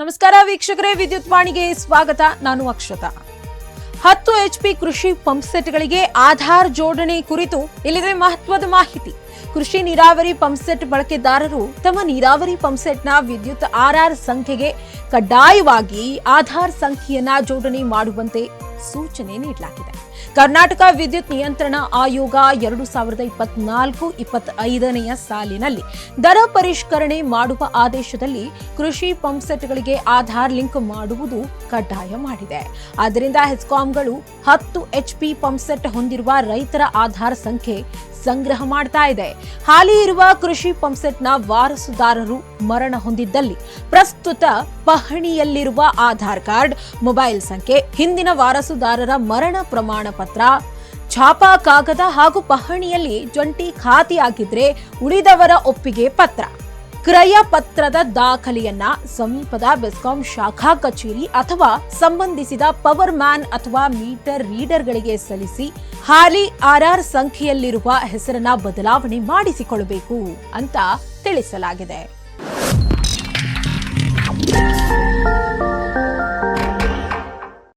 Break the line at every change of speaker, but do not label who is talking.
ನಮಸ್ಕಾರ ವೀಕ್ಷಕರೇ, ವಿದ್ಯುತ್ ವಾಣಿಗೆ ಸ್ವಾಗತ. ನಾನು ಅಕ್ಷತಾ. ಹತ್ತು ಎಚ್ಪಿ ಕೃಷಿ ಪಂಪ್ಸೆಟ್ಗಳಿಗೆ ಆಧಾರ್ ಜೋಡಣೆ ಕುರಿತು ಇಲ್ಲಿದೆ ಮಹತ್ವದ ಮಾಹಿತಿ. ಕೃಷಿ ನೀರಾವರಿ ಪಂಪ್ಸೆಟ್ ಬಳಕೆದಾರರು ತಮ್ಮ ನೀರಾವರಿ ಪಂಪ್ಸೆಟ್ನ ವಿದ್ಯುತ್ ಆರ್ಆರ್ ಸಂಖ್ಯೆಗೆ ಕಡ್ಡಾಯವಾಗಿ ಆಧಾರ್ ಸಂಖ್ಯೆಯನ್ನ ಜೋಡಣೆ ಮಾಡುವಂತೆ ಸೂಚನೆ ನೀಡಲಾಗಿದೆ. ಕರ್ನಾಟಕ ವಿದ್ಯುತ್ ನಿಯಂತ್ರಣ ಆಯೋಗ ಎರಡು ಸಾವಿರದ ಇಪ್ಪತ್ನಾಲ್ಕು ಇಪ್ಪತ್ತೈದನೆಯ ಸಾಲಿನಲ್ಲಿ ದರ ಪರಿಷ್ಕರಣೆ ಮಾಡುವ ಆದೇಶದಲ್ಲಿ ಕೃಷಿ ಪಂಪ್ಸೆಟ್ಗಳಿಗೆ ಆಧಾರ್ ಲಿಂಕ್ ಮಾಡುವುದು ಕಡ್ಡಾಯ ಮಾಡಿದೆ. ಆದ್ದರಿಂದ ಹೆಸ್ಕಾಂಗಳು ಹತ್ತು ಎಚ್ಪಿ ಪಂಪ್ಸೆಟ್ ಹೊಂದಿರುವ ರೈತರ ಆಧಾರ್ ಸಂಖ್ಯೆ ಸಂಗ್ರಹ ಮಾಡ್ತಾ ಇದೆ. ಹಾಲಿ ಇರುವ ಕೃಷಿ ಪಂಪ್ಸೆಟ್ನ ವಾರಸುದಾರರು ಮರಣ ಹೊಂದಿದ್ದಲ್ಲಿ ಪ್ರಸ್ತುತ ಪಹಣಿಯಲ್ಲಿರುವ ಆಧಾರ್ ಕಾರ್ಡ್, ಮೊಬೈಲ್ ಸಂಖ್ಯೆ, ಹಿಂದಿನ ವಾರಸುದಾರರ ಮರಣ ಪ್ರಮಾಣ ಪತ್ರ ಛಾಪಾ ಕಾಗದ ಹಾಗೂ ಪಹಣಿಯಲ್ಲಿ ಜಂಟಿ ಖಾತೆಯಾಗಿದ್ರೆ ಉಳಿದವರ ಒಪ್ಪಿಗೆ ಪತ್ರ. ಕ್ರಯ ಪತ್ರದ ದಾಖಲೆಯನ್ನ ಸಮೀಪದ ಬೆಸ್ಕಾಂ ಶಾಖಾ ಕಚೇರಿ ಅಥವಾ ಸಂಬಂಧಿಸಿದ ಪವರ್ ಮ್ಯಾನ್ ಅಥವಾ ಮೀಟರ್ ರೀಡರ್ಗಳಿಗೆ ಸಲ್ಲಿಸಿ ಹಾಲಿ ಆರ್ಆರ್ ಸಂಖ್ಯೆಯಲ್ಲಿರುವ ಹೆಸರನ್ನ ಬದಲಾವಣೆ ಮಾಡಿಸಿಕೊಳ್ಳಬೇಕು ಅಂತ ತಿಳಿಸಲಾಗಿದೆ.